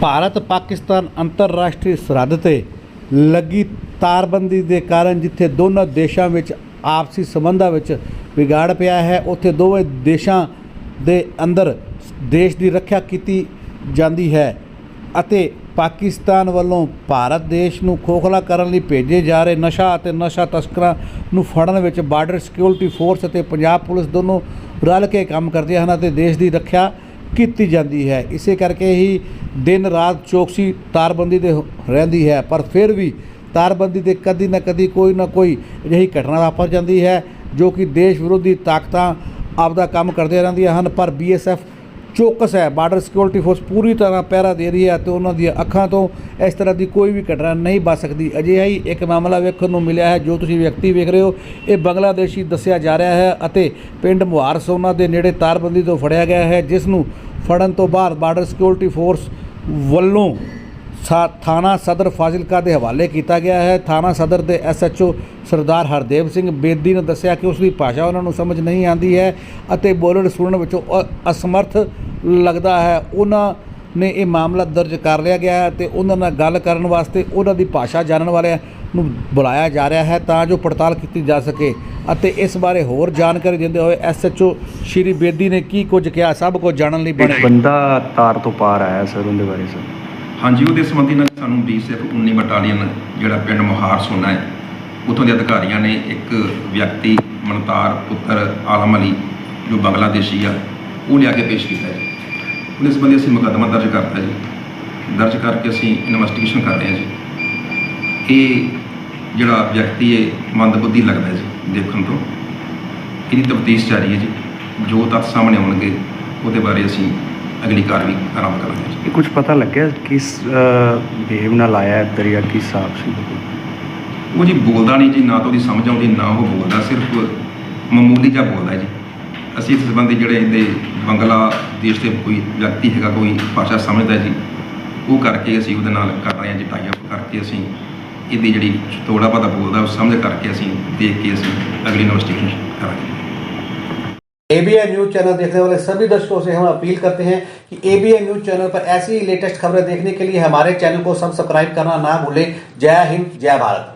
ਭਾਰਤ ਪਾਕਿਸਤਾਨ ਅੰਤਰਰਾਸ਼ਟਰੀ ਸਰਹੱਦ ਤੇ ਲੱਗੀ ਤਾਰਬੰਦੀ ਦੇ ਕਾਰਨ ਜਿੱਥੇ ਦੋਨਾਂ ਦੇਸ਼ਾਂ ਵਿੱਚ ਆਪਸੀ ਸੰਬੰਧਾਂ ਵਿੱਚ ਵਿਗਾੜ ਪਿਆ ਹੈ, ਉੱਥੇ ਦੋਵੇਂ ਦੇਸ਼ਾਂ ਦੇ ਅੰਦਰ ਦੇਸ਼ ਦੀ ਰੱਖਿਆ ਕੀਤੀ ਜਾਂਦੀ ਹੈ ਅਤੇ ਪਾਕਿਸਤਾਨ ਵੱਲੋਂ ਭਾਰਤ ਦੇਸ਼ ਨੂੰ ਖੋਖਲਾ ਕਰਨ ਲਈ ਭੇਜੇ ਜਾ ਰਹੇ ਨਸ਼ਾ ਅਤੇ ਨਸ਼ਾ ਤਸਕਰਾਂ ਨੂੰ ਫੜਨ ਵਿੱਚ ਬਾਰਡਰ ਸਿਕਿਉਰਿਟੀ ਫੋਰਸ ਅਤੇ ਪੰਜਾਬ ਪੁਲਿਸ ਦੋਨੋਂ ਰਲ ਕੇ ਕੰਮ ਕਰਦੇ ਹਨ ਅਤੇ ਦੇਸ਼ ਦੀ ਰੱਖਿਆ ਕੀਤੀ ਜਾਂਦੀ ਹੈ। ਇਸੇ ਕਰਕੇ ਹੀ ਦਿਨ ਰਾਤ ਚੌਕਸੀ ਤਾਰਬੰਦੀ ਦੇ ਰਹਿੰਦੀ ਹੈ। ਪਰ ਫਿਰ ਵੀ ਤਾਰਬੰਦੀ ਦੇ ਕਦੀ ਨਾ ਕਦੀ ਕੋਈ ਨਾ ਕੋਈ ਅਜਿਹੀ ਘਟਨਾ ਵਾਪਰ ਜਾਂਦੀ ਹੈ, ਜੋ ਕਿ ਦੇਸ਼ ਵਿਰੋਧੀ ਤਾਕਤਾਂ ਆਪਦਾ ਕੰਮ ਕਰਦੇ ਰਹਿੰਦੀਆਂ ਹਨ। ਪਰ ਬੀਐਸਐਫ ਚੌਕਸ ਹੈ ਬਾਰਡਰ ਸਿਕਿਉਰਿਟੀ ਫੋਰਸ ਪੂਰੀ ਤਰ੍ਹਾਂ ਪਹਿਰਾ ਦੇ ਰਹੀ ਹੈ ਤੇ ਉਹਨਾਂ ਦੀਆਂ ਅੱਖਾਂ ਤੋਂ ਇਸ ਤਰ੍ਹਾਂ ਦੀ ਕੋਈ ਵੀ ਘਟਨਾ ਨਹੀਂ ਬਚ ਸਕਦੀ। ਅਜਿਹਾ ਹੀ ਇੱਕ ਮਾਮਲਾ ਵੇਖਣ ਨੂੰ ਮਿਲਿਆ ਹੈ ਜੋ ਤੁਸੀਂ ਵਿਅਕਤੀ ਵੇਖ ਰਹੇ ਹੋ। ਇਹ ਬੰਗਲਾਦੇਸ਼ੀ ਦੱਸਿਆ ਜਾ ਰਿਹਾ ਹੈ ਅਤੇ ਪਿੰਡ ਮੁਹਾਰ ਸੋਨਾ ਦੇ ਨੇੜੇ ਤਾਰਬੰਦੀ ਤੋਂ ਫੜਿਆ ਗਿਆ ਹੈ, ਜਿਸ ਨੂੰ ਫੜਨ ਤੋਂ ਬਾਅਦ ਬਾਰਡਰ ਸਿਕਿਉਰਿਟੀ ਫੋਰਸ ਵੱਲੋਂ ਸਾ, ਥਾਣਾ ਸਦਰ ਫਾਜ਼ਿਲਕਾ ਦੇ ਹਵਾਲੇ ਕੀਤਾ ਗਿਆ ਹੈ। ਥਾਣਾ ਸਦਰ ਦੇ ਐਸਐਚਓ ਸਰਦਾਰ ਹਰਦੇਵ ਸਿੰਘ ਬੇਦੀ ਨੇ ਦੱਸਿਆ ਕਿ ਉਸ ਦੀ ਭਾਸ਼ਾ ਉਹਨਾਂ ਨੂੰ ਸਮਝ ਨਹੀਂ ਆਉਂਦੀ ਹੈ ਅਤੇ ਬੋਲਣ ਸੁਣਨ ਵਿੱਚੋਂ ਅ- ਅਸਮਰਥ ਲੱਗਦਾ ਹੈ ਉਹਨਾਂ ਨੇ ਇਹ ਮਾਮਲਾ ਦਰਜ ਕਰ ਲਿਆ ਗਿਆ ਹੈ ਤੇ ਉਹਨਾਂ ਨਾਲ ਗੱਲ ਕਰਨ ਵਾਸਤੇ ਉਹਨਾਂ ਦੀ ਭਾਸ਼ਾ ਜਾਣਨ ਵਾਲਿਆਂ ਨੂੰ ਬੁਲਾਇਆ ਜਾ ਰਿਹਾ ਹੈ ਤਾਂ ਜੋ ਪੜਤਾਲ ਕੀਤੀ ਜਾ ਸਕੇ ਅਤੇ ਇਸ ਬਾਰੇ ਹੋਰ ਜਾਣਕਾਰੀ ਦਿੰਦੇ ਹੋਏ ਐਸਐਚਓ ਸ਼੍ਰੀ ਬੇਦੀ ਨੇ ਕੀ ਕੁਝ ਕਿਹਾ ਸਭ ਕੁਝ ਜਾਣਨ ਲਈ ਇੱਕ ਬਣੇ ਬੰਦਾ ਤਾਰ ਤੋਂ ਪਾਰ ਆਇਆ ਸਰ ਉਹਦੇ ਬਾਰੇ ਸਰ। ਹਾਂਜੀ ਉਹਦੇ ਸੰਬੰਧੀ ਨਾਲ ਸਾਨੂੰ ਬੀਐਸਐਫ 19 ਬਟਾਲੀਅਨ ਜਿਹੜਾ ਪਿੰਡ ਮੁਹਾਰ ਸੋਨਾ ਹੈ ਉੱਥੋਂ ਦੇ ਅਧਿਕਾਰੀਆਂ ਨੇ ਇੱਕ ਵਿਅਕਤੀ ਮਨਤਾਰ ਪੁੱਤਰ ਆਲਮ ਅਲੀ ਜੋ ਬੰਗਲਾਦੇਸ਼ੀ ਆ ਉਹ ਲਿਆ ਕੇ ਪੇਸ਼ ਕੀਤਾ ਹੈ ਉਹਦੇ ਸੰਬੰਧੀ ਅਸੀਂ ਮੁਕੱਦਮਾ ਦਰਜ ਕਰਤਾ ਜੀ। ਦਰਜ ਕਰਕੇ ਅਸੀਂ ਇਨਵੈਸਟੀਗੇਸ਼ਨ ਕਰ ਰਹੇ ਹਾਂ ਜੀ। ਇਹ ਜਿਹੜਾ ਵਿਅਕਤੀ ਹੈ ਮੰਦਬੁੱਧੀ ਲੱਗਦਾ ਜੀ ਦੇਖਣ ਤੋਂ। ਇਹਦੀ ਤਫਤੀਸ਼ ਜਾਰੀ ਹੈ ਜੀ। ਜੋ ਤੱਥ ਸਾਹਮਣੇ ਆਉਣਗੇ ਉਹਦੇ ਬਾਰੇ ਅਸੀਂ ਅਗਲੀ ਕਾਰਵਾਈ ਆਰੰਭ ਕਰਾਂਗੇ ਜੀ। ਇਹ ਕੁਝ ਪਤਾ ਲੱਗਿਆ ਕਿਸ ਬਿਹੇਵ ਨਾਲ ਆਇਆ ਇੱਧਰ ਜਾਂ ਕੀ ਹਿਸਾਬ ਸੀ? ਉਹ ਜੀ ਬੋਲਦਾ ਨਹੀਂ ਜੀ ਨਾ ਤਾਂ ਉਹਦੀ ਸਮਝ ਆਉਂਦੀ ਨਾ ਉਹ ਬੋਲਦਾ। ਸਿਰਫ ਮਾਮੂਲੀ ਜਿਹਾ ਬੋਲਦਾ ਜੀ। ਅਸੀਂ ਇਸ ਸੰਬੰਧੀ ਜਿਹੜੇ ਇਹਦੇ ਬੰਗਲਾ ਦੇਸ਼ ਦੇ ਕੋਈ ਵਿਅਕਤੀ ਹੈਗਾ ਕੋਈ ਭਾਸ਼ਾ ਸਮਝਦਾ ਹੈ ਜੀ ਉਹ ਕਰਕੇ ਅਸੀਂ ਉਹਦੇ ਨਾਲ ਕਰ ਰਹੇ ਹਾਂ ਜੀ ਟਾਈ ਅਪ ਕਰਕੇ ਅਸੀਂ ਇਹਦੀ ਜਿਹੜੀ ਥੋੜਾ ਬਹੁਤਾ ਬੋਲਦਾ ਉਹ ਸਮਝ ਕਰਕੇ ਅਸੀਂ ਦੇਖ ਕੇ ਅਸੀਂ ਅਗਲੀ ਇਨਵੈਸਟੀਗੇਸ਼ਨ ਕਰਾਂਗੇ एबीएन न्यूज चैनल देखने वाले सभी दर्शकों से हम अपील करते हैं कि एबीएन न्यूज चैनल पर ऐसी ही लेटेस्ट खबरें देखने के लिए हमारे चैनल को सब्सक्राइब करना ना भूलें जय हिंद जय भारत